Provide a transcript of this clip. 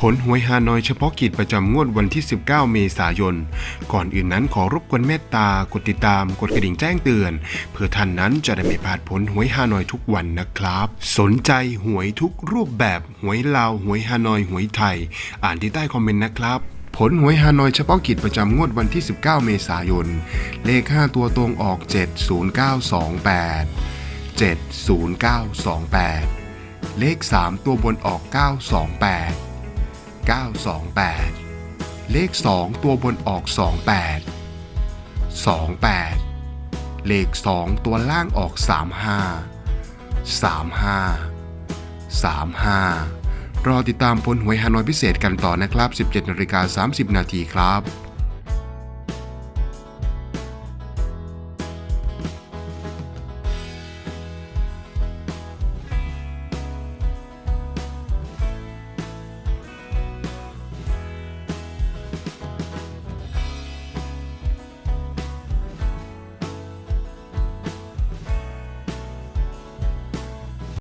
ผลหวยฮานอยเฉพาะกิจประจำงวดวันที่ 19 เมษายน ก่อนอื่นนั้นขอรบกวนเมตตา กดติดตาม กดกระดิ่งแจ้งเตือน เพื่อท่านนั้นจะได้ไม่พลาดผลหวยฮานอยทุกวันนะครับ สนใจหวยทุกรูปแบบหวยลาวหวยฮานอยหวยไทย อ่านที่ใต้คอมเมนต์นะครับผลหวยฮานอยเฉพาะกิจประจำงวดวันที่ 19 เมษายน เลข 5 ตัวตรงออก 70928 70928 เลข 3 ตัวบนออก 928 928 เลข 2 ตัวบนออก 28 28 เลข 2 ตัวล่างออก 35 35 35 รอติดตามผลหวยฮานอยพิเศษกันต่อนะครับ 17นาฬิกา30 นาทีครับ